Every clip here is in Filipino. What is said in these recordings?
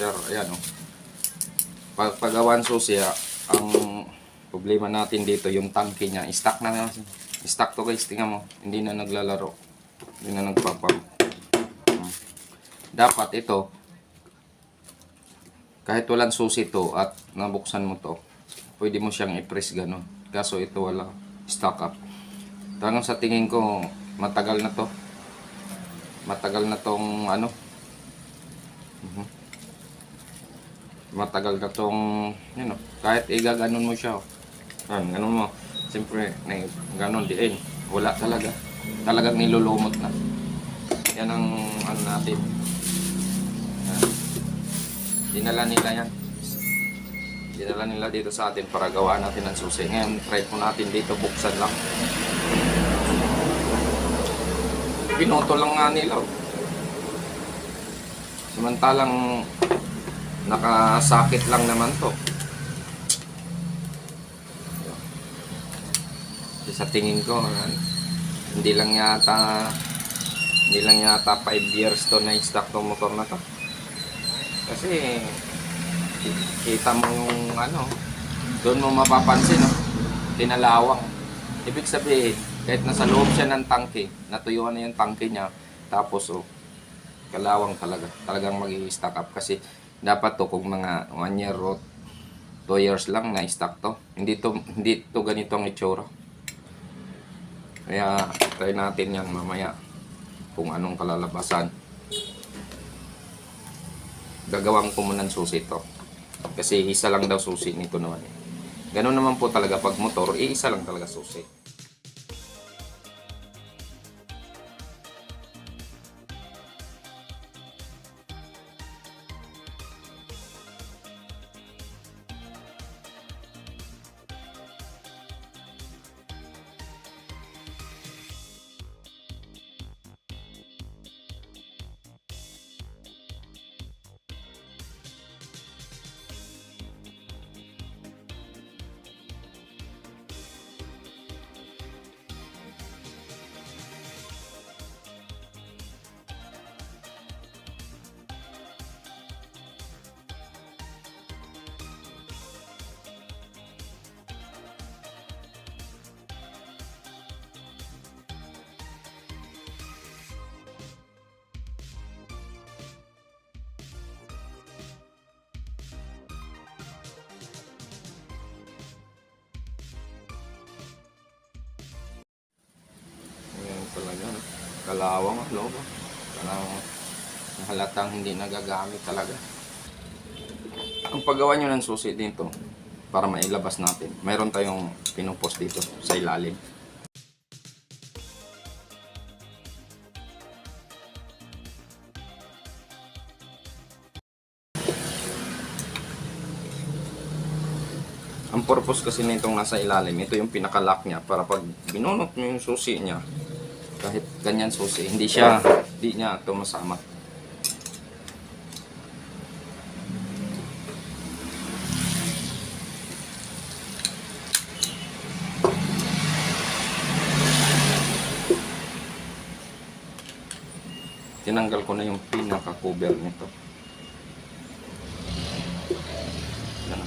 Roser. Ayan oh. Pag pagawan susi, ah, ang problema natin dito, yung tangke niya, stock na nga. Stock to guys, tingnan mo. Hindi na naglalaro. Hindi na nagpapam. Hmm. Dapat ito, kahit walang susi to at nabuksan mo to, pwede mo siyang i-press ganun. Kaso ito wala stock up. Tanong sa tingin ko, matagal na to. Matagal na tong ano. Mhm. Matagal na tong, yun o, kahit igaganon mo siya. Oh. Yan, ganun mo. Siyempre, na, ganon din. Wala talaga. Talagang nilulumot na. Yan ang ano natin. Yan. Dinala nila yan. Dinala nila dito sa atin para gawa natin ng susi. Ngayon, try po natin dito, buksan lang. Pinoto lang nga nila. oh. Samantalang nakasakit lang naman to. Sa tingin ko, hindi lang yata hindi lang yata 5 years to na stock tong motor na to. Kasi ki- kita mo yung ano, doon mo mapapansin, no? tinalawang. Ibig sabihin, kahit nasa loob siya ng tangke, natuyuan na yung tangke niya, tapos oh, kalawang talaga. Talagang mag stock up kasi dapat to kung mga 1 year or 2 years lang na stock to. Hindi to hindi to ganito ang itsura. Kaya try natin yan mamaya kung anong kalalabasan. Gagawin ko muna ng susi to. Kasi isa lang daw susi nito naman. Ganun naman po talaga pag motor, eh, isa lang talaga susi. Kalawang ang loob. oh. Parang halatang hindi nagagamit talaga. Ang paggawa nyo ng susi dito, para mailabas natin, mayroon tayong pinupost dito sa ilalim. Ang purpose kasi nitong nasa ilalim, ito yung pinaka-lock niya para pag binunot mo yung susi niya, kahit ganyan susi, hindi siya, hindi niya ito masama. Tinanggal ko na yung pinaka-cover nito. Yan.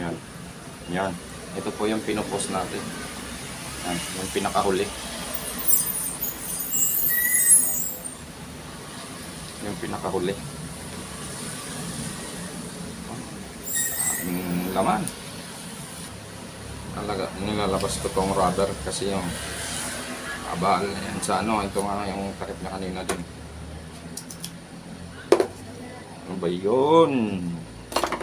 Yan. Yan. Ito po yung pinupost natin. Yung pinakahuli. Yung pinakahuli. Ang laman. Talaga, nilalabas ko tong rubber kasi yung abal yan sa ano, ito nga yung takip na kanina din. Ano ba yun?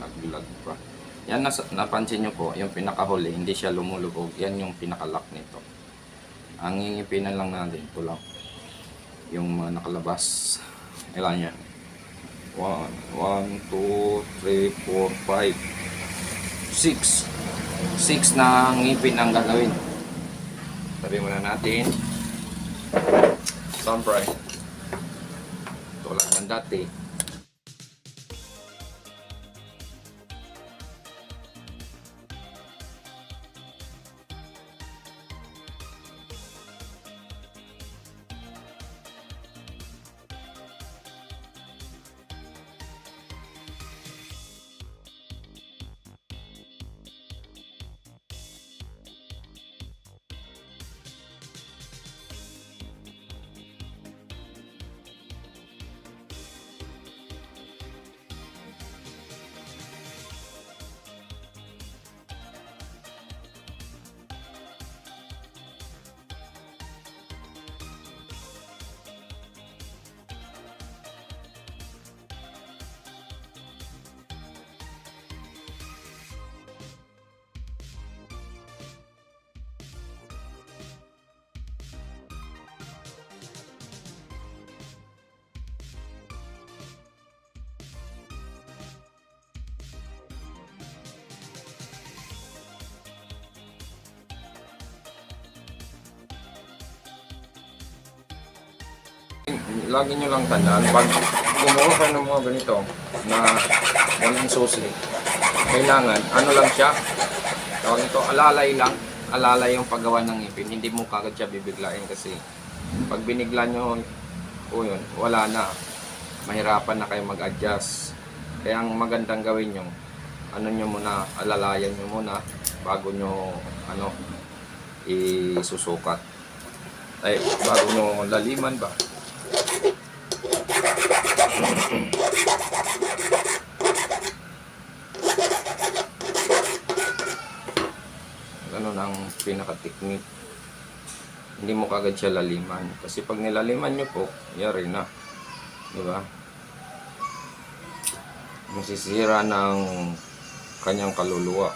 Naglag pa. Yan, nas, napansin nyo po, yung pinakahuli, hindi siya lumulubog. Yan yung pinakalock nito. Ang ingipinan lang natin, ito lang. Yung mga nakalabas. Ilan yan? 1, 1, 2, 3, 4, 5, 6. 6 na ngipin ang gagawin. Sabi muna natin. Sunbright. Tulad ng dati. Lagi nyo lang tandaan, pag gumawa kayo ng mga ganito na walang susi, kailangan, ano lang siya, tawag ito, alalay lang, alalay yung paggawa ng ngipin, hindi mo kagad siya bibiglain kasi pag binigla nyo, o yun, wala na, mahirapan na kayo mag-adjust. Kaya ang magandang gawin nyo, ano nyo muna, alalayan nyo muna bago nyo, ano, isusukat. Ay, bago nyo laliman ba? Ano ang pinaka-technique. Hindi mo kagad siya laliman. Kasi pag nilaliman nyo po, yari na. Di ba? Masisira ng kanyang kaluluwa.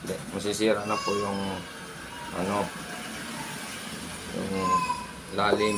Hindi, masisira na po yung ano yung lalim.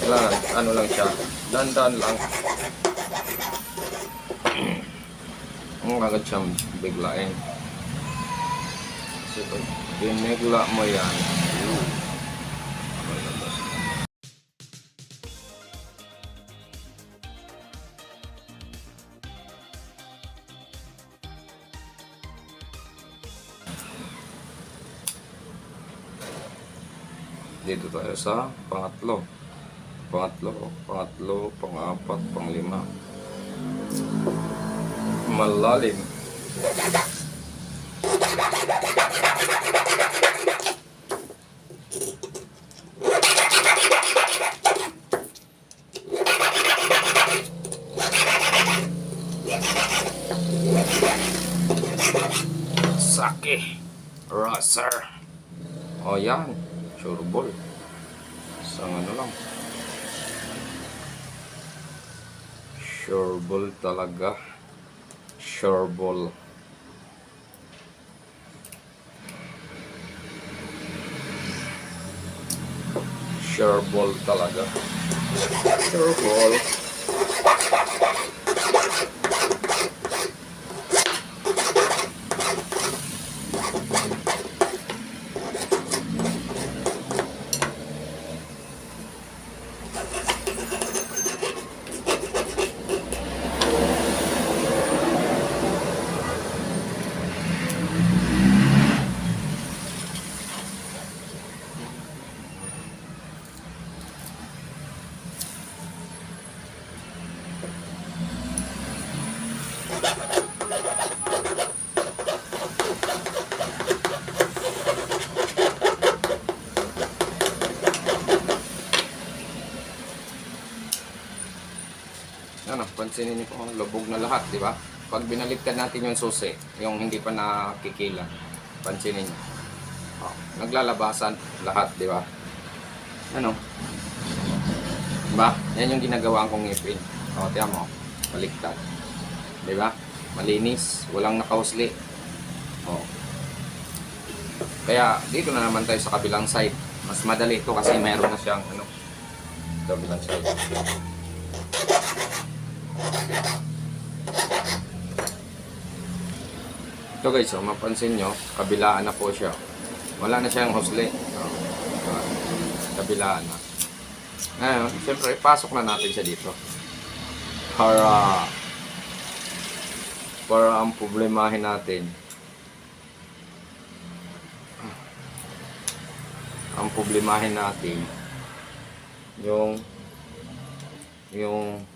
Kailangan, ano lang siya, dandan lang. Ang kagad siyang biglain. Kasi pag binigla mo yan, yun. Dito tayo sa pangatlo. Pangatlo, pangatlo, pangapat, panglima. Malalim. Sake. Racer. O yan. Sure ball. Isang ano lang. Sure ball talaga. Sure ball talaga. Sure ball. Ano, pansinin niyo po, lubog na lahat, di ba? Pag binaliktad natin yung susi, yung hindi pa nakikila, pansinin niyo. Oh, naglalabasan lahat, di ba? Ano? Di ba? Yan yung ginagawa kong ngipin. O, tiyan mo, baliktad. Di ba? Malinis, walang nakahusli. Oh. Kaya dito na naman tayo sa kabilang side. Mas madali ito kasi meron na siyang ano, kabilang side. Ito guys, oh, mapansin nyo, kabilaan na po siya. Wala na siyang husli. Oh, diba? kabilaan na. Ngayon, siyempre, ipasok na natin siya dito. Para para ang problemahin natin ang problemahin natin yung yung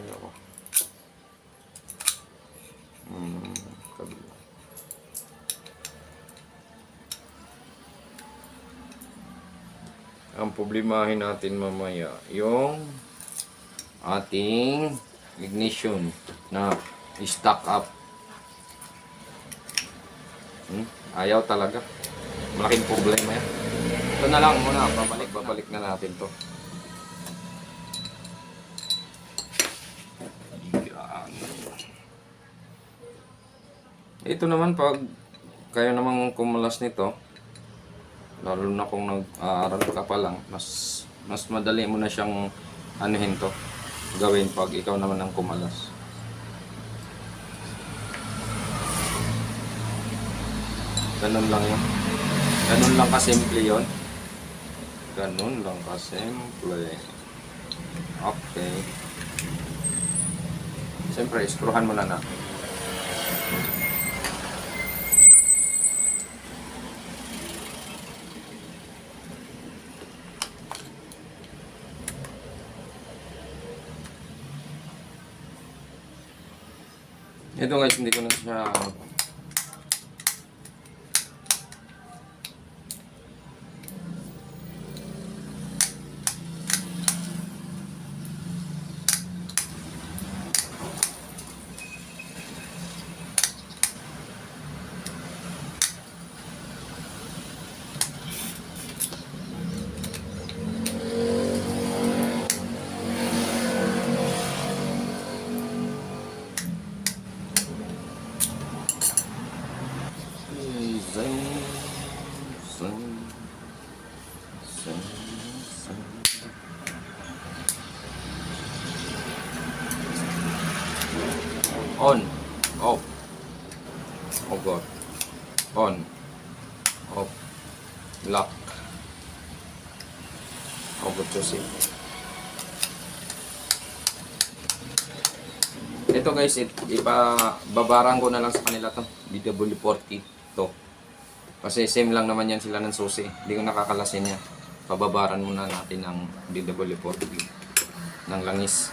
ay ako hmm, kabila ang problemahin natin mamaya yung ating ignition na stock up Hmm? Ayaw talaga. Malaking problema yan. Ito na lang muna. Babalik, babalik na natin to. Ito naman pag kayo namang kumulas nito, lalo na kung nag-aaral ka pa lang, mas, mas madali mo na siyang anuhin to, gawin pag ikaw naman ang kumalas. Ganun lang yun. Ganun lang kasimple yun. Ganun lang kasimple. Okay. Siyempre, iskruhan mo na natin. Na. Ito guys, hindi ko na siya Zing, On, off. Oh God. On, off, lock. Good to see. Ito guys, it, ipababaran ko na lang sa kanila to. BW40 to. Kasi same lang naman yan sila ng susi. Hindi ko nakakalasin yan. Pababaran muna natin ang BW40 ng langis.